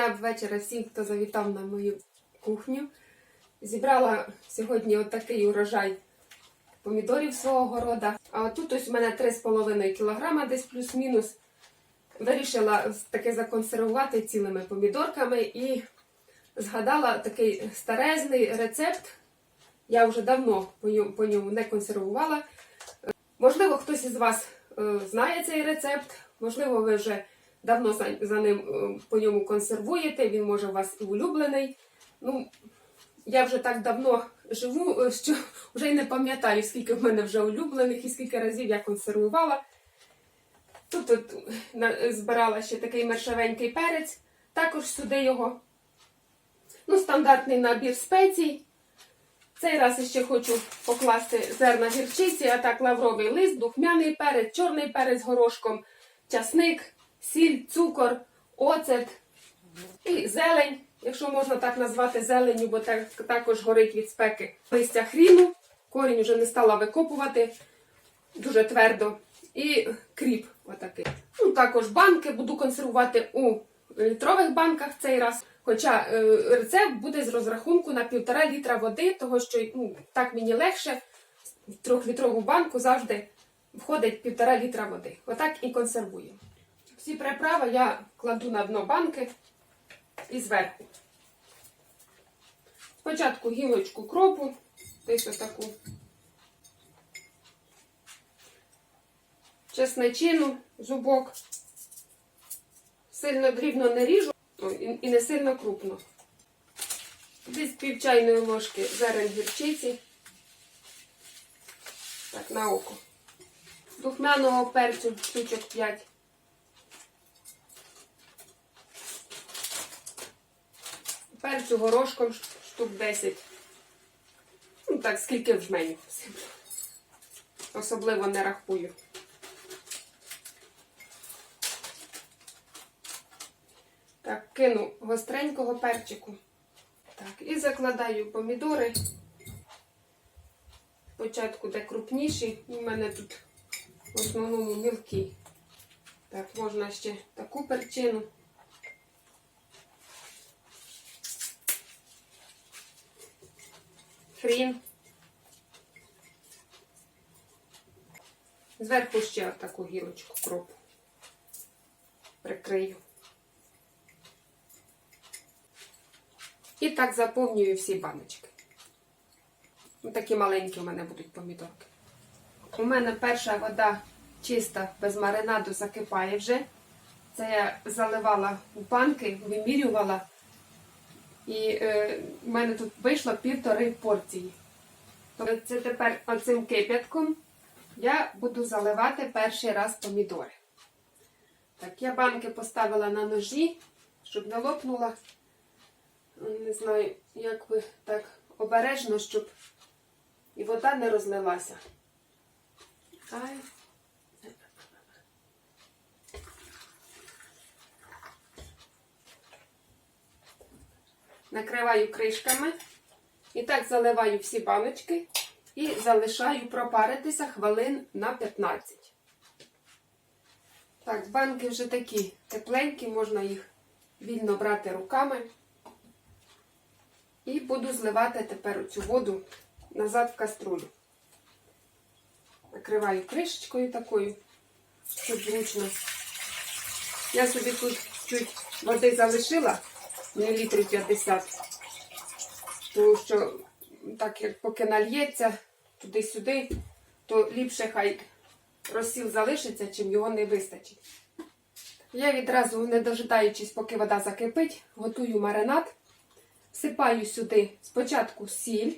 дня, вечора всім, хто завітав на мою кухню. Зібрала сьогодні отакий урожай помідорів свого города. А тут ось у мене 3,5 кг десь плюс-мінус. Вирішила таке законсервувати цілими помідорками і згадала такий старезний рецепт. Я вже давно по ньому, не консервувала. Можливо, хтось із вас е, знає цей рецепт, можливо, ви вже давно за, за ним е, по ньому консервуєте, він може у вас і улюблений. Ну, я вже так давно живу, е, що вже й не пам'ятаю, скільки в мене вже улюблених і скільки разів я консервувала. Тут от, збирала ще такий мершавенький перець, також сюди його. Ну, стандартний набір спецій. Цей раз ще хочу покласти зерна гірчиці, а так лавровий лист, духмяний перець, чорний перець з горошком, часник, сіль, цукор, оцет і зелень, якщо можна так назвати зеленню, бо так, також горить від спеки. Листя хріну, корінь вже не стала викопувати дуже твердо. І кріп отакий. Ну, також банки буду консервувати у літрових банках цей раз. Хоча е, рецепт буде з розрахунку на півтора літра води, того що ну, так мені легше. В трьохлітрову банку завжди входить півтора літра води. Отак і консервуємо. Всі приправи я кладу на дно банки і зверху. Спочатку гілочку кропу, десь отаку. Чесничину, зубок. Сильно дрібно не ріжу і- і не сильно крупно. Десь пів чайної ложки зерен гірчиці. Так, на око. Духмяного перцю штучок 5. Перцю горошком штук 10. Ну так, скільки в жменю. Особливо не рахую. Так, кину гостренького перчику. Так, і закладаю помідори. Спочатку де крупніші, у мене тут в основному мілкі. Так, можна ще таку перчину. Хрін. Зверху ще таку гілочку кропу. Прикрию. І так заповнюю всі баночки. Ось такі маленькі у мене будуть помідорки. У мене перша вода чиста, без маринаду, закипає вже. Це я заливала у банки, вимірювала. І е, в мене тут вийшло півтори порції. Тобто це тепер оцим кип'ятком я буду заливати перший раз помідори. Так, я банки поставила на ножі, щоб не лопнула. Не знаю, як би так обережно, щоб і вода не розлилася. Ай. Накриваю кришками і так заливаю всі баночки і залишаю пропаритися хвилин на 15. Так, банки вже такі тепленькі, можна їх вільно брати руками. І буду зливати тепер цю воду назад в каструлю. Накриваю кришечкою такою, щоб зручно. Я собі тут чуть води залишила, мілілітрів 50, тому що так як поки нальється туди-сюди, то ліпше хай розсіл залишиться, чим його не вистачить. Я відразу, не дожидаючись, поки вода закипить, готую маринад. Всипаю сюди спочатку сіль.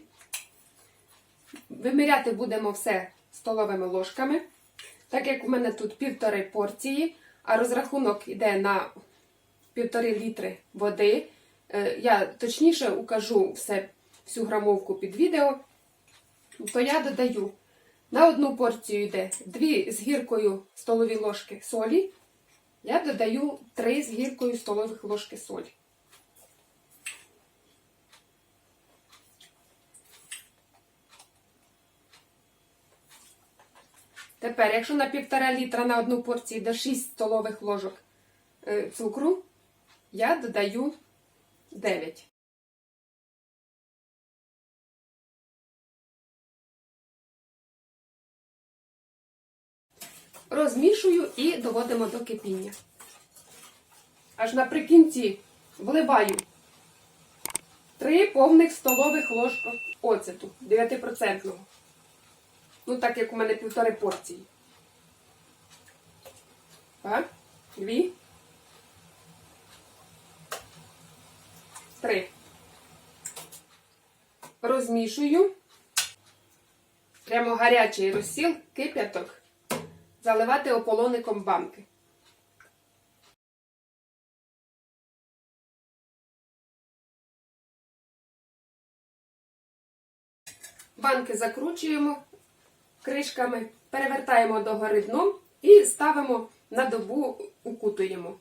Виміряти будемо все столовими ложками. Так як у мене тут півтори порції, а розрахунок йде на півтори літри води. е, Я точніше укажу все, всю грамовку під відео, то я додаю на одну порцію йде 2 з гіркою столові ложки солі. Я додаю 3 з гіркою столових ложки солі. Тепер, якщо на півтора літра на одну порцію йде 6 столових ложок е, цукру, я додаю 9. Розмішую і доводимо до кипіння. Аж наприкінці вливаю 3 повних столових ложка оцету 9%. Ну, так як у мене півтори порції. Так, дві. Три. Розмішую. Прямо гарячий розсіл, кип'яток. Заливати ополоником банки. Банки закручуємо кришками, перевертаємо догори дном і ставимо на добу, укутуємо.